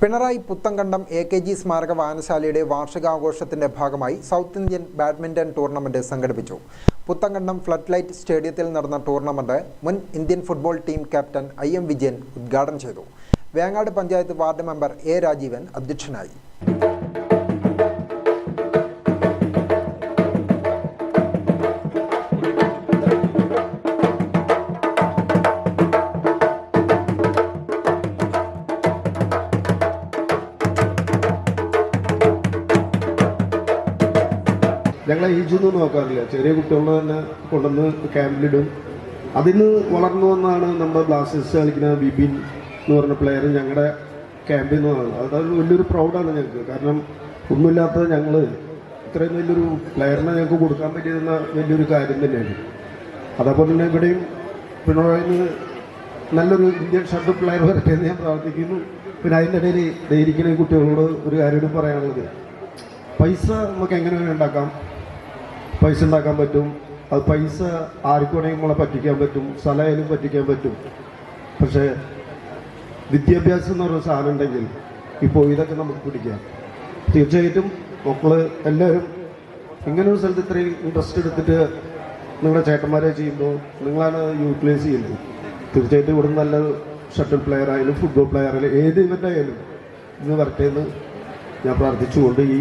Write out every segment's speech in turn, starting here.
Pinarayi Puthankandam A K G സ്മാരക വായനശാലയുടെ വാർഷികാഘോഷത്തിന്റെ ഭാഗമായി സൗത്ത് ഇന്ത്യൻ ബാഡ്മിന്റൺ ടൂർണമെന്റ് സംഘടിപ്പിച്ചു. പുത്തങ്കണ്ടം ഫ്ലഡ് ലൈറ്റ് സ്റ്റേഡിയത്തിൽ നടന്ന ടൂർണമെന്റ് മുൻ Indian football team captain I M Vijayan ഉദ്ഘാടനം ചെയ്തു. Vengad panchayat ward member A Rajeevan അധ്യക്ഷനായി. ഞങ്ങൾ ഏജൊന്നും നോക്കാറില്ല. ചെറിയ കുട്ടികളെ തന്നെ കൊണ്ടുവന്ന് ക്യാമ്പിലിടും. അതിന്ന് വളർന്നു വന്നാണ് നമ്മുടെ ബ്ലാസ്റ്റേഴ്സ് കളിക്കുന്ന ബിബിൻ എന്ന് പറഞ്ഞ പ്ലെയർ ഞങ്ങളുടെ ക്യാമ്പിൽ നിന്ന് വന്നത് അതായത് വലിയൊരു പ്രൗഡാണ് ഞങ്ങൾക്ക് കാരണം ഒന്നുമില്ലാത്ത ഞങ്ങൾ ഇത്രയും വലിയൊരു പ്ലെയറിനെ ഞങ്ങൾക്ക് കൊടുക്കാൻ പറ്റിയിരുന്ന വലിയൊരു കാര്യം തന്നെയാണ്. അതേപോലെ തന്നെ ഇവിടെയും പിണറായി നല്ലൊരു ഇന്ത്യൻ ഷട്ട് പ്ലെയർ വരട്ടെ എന്ന് ഞാൻ പ്രാർത്ഥിക്കുന്നു. പിന്നെ അതിന്റെ ഇടയിൽ ധൈര്യക്കുന്ന കുട്ടികളോട് ഒരു കാര്യം പറയാനുള്ളത്. പൈസ നമുക്ക് എങ്ങനെ ഉണ്ടാക്കാം? പൈസ ഉണ്ടാക്കാൻ പറ്റും. അത് പൈസ ആർക്കു വേണമെങ്കിൽ നമ്മളെ പറ്റിക്കാൻ പറ്റും. സ്ഥലമായാലും പറ്റിക്കാൻ പറ്റും. പക്ഷേ വിദ്യാഭ്യാസം എന്ന് പറയുന്ന സാധനം ഉണ്ടെങ്കിൽ ഇപ്പോൾ ഇതൊക്കെ നമുക്ക് പിടിക്കാം. തീർച്ചയായിട്ടും മക്കൾ എല്ലാവരും ഇങ്ങനെ ഒരു സ്ഥലത്ത് ഇത്രയും ഇൻട്രസ്റ്റ് എടുത്തിട്ട് നിങ്ങളുടെ ചേട്ടന്മാരെ ചെയ്യുമ്പോൾ നിങ്ങളാണ് യൂട്ടിലൈസ് ചെയ്യുന്നത്. തീർച്ചയായിട്ടും ഇവിടെ നല്ല ഷട്ടിൽ പ്ലെയർ ആയാലും ഫുട്ബോൾ പ്ലെയർ ആയാലും ഏത് ഇവന്റ് ആയാലും ഇന്ന് വരട്ടെ എന്ന് ഞാൻ പ്രാർത്ഥിച്ചുകൊണ്ട് ഈ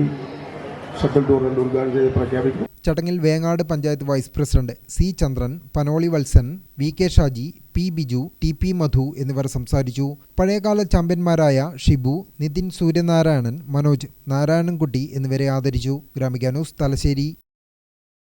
ഷട്ടിൽ ടൂർണമെന്റ് ഉദ്ഘാടനം ചെയ്ത് പ്രഖ്യാപിക്കും ചടങ്ങിൽ Vengad panchayat vice president C Chandran Panoli Valsan V K Shaji P Biju T P Madhu എന്നിവർ സംസാരിച്ചു. പഴയകാല ചാമ്പ്യന്മാരായ ഷിബു നിതിൻ സൂര്യനാരായണൻ മനോജ് നാരായണൻകുട്ടി എന്നിവരെ ആദരിച്ചു. ഗ്രാമിക ന്യൂസ് തലശ്ശേരി.